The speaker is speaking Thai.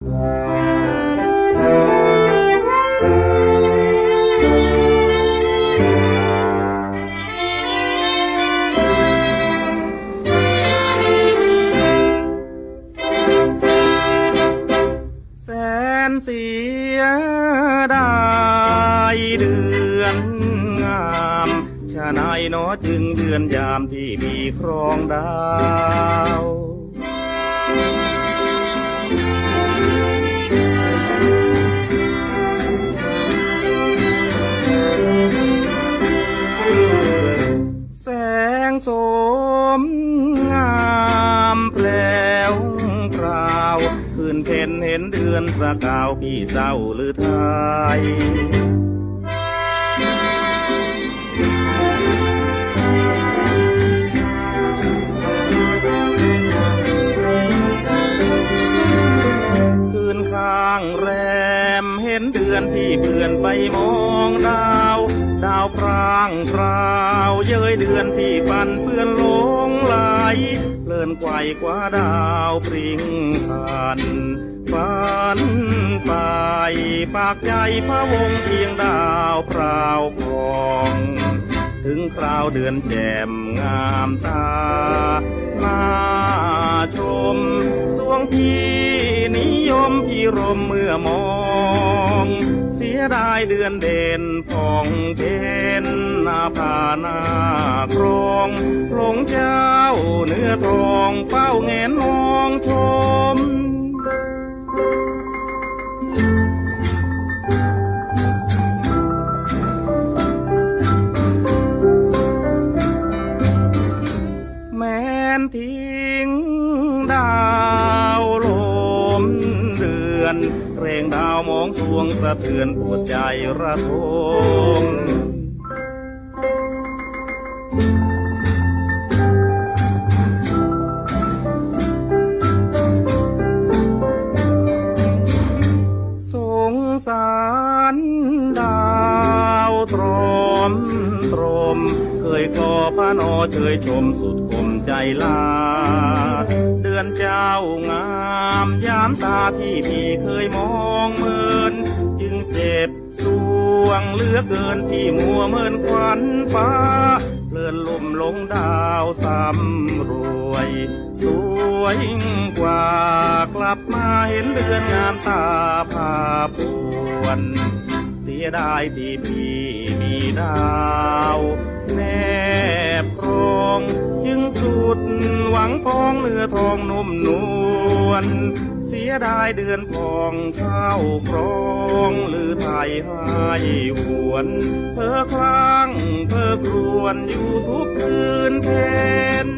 แสนเสียดายเดือนงามชาไนายเนอจึงเดือนยามที่มีครองดาว นเพ็ญเห็นเดือนสกาวพี่เศร้าหรือไทยคืนข้างแรมเห็นเดือนพี่เพื่อนไปมองดาว ดาวพรางพราว เย้ยเดือนพี่ฟันเพื่อนหลงไหล เพลินไกวกว่าดาวปริงพันฝันไปปากใจพระวงเพียงดาวพราวพองถึงคราวเดือนแจ่มงามตาน่าชม สวงพี่นิยมพี่รมเมื่อมอง เสียดายเดือนเด่นผ่องเพนหน้าผาหน้าโคร งพรงเจ้าเนื้อทองเฝ้าแงนมองชมแม้นทิ้งดาวลมเดือนเกรงดาวมองสวงสะเทือนปวดใจระทม สารดาวตรอมตรม เคยขอพระนอเชยชมสุดคมใจลา เดือนเจ้างามยามตาที่พี่เคยมองเมิน จึงเจ็บสวงเลือเกินพี่มัวเมินควันฟ้าเพลินลมลงดาวสำรวย สวยกว่ากลับมาเห็นเดือนงามตาพา ปวน เสียดายที่พี่มีดาวแนบครองจึงสุดหวังพองเนื้อทองนุ่มนวลเสียดายเดือนพองเข้าครองหรือไทยให้หวน เพ้อคลั่งเพ้อครวนอยู่ทุกคืนเพน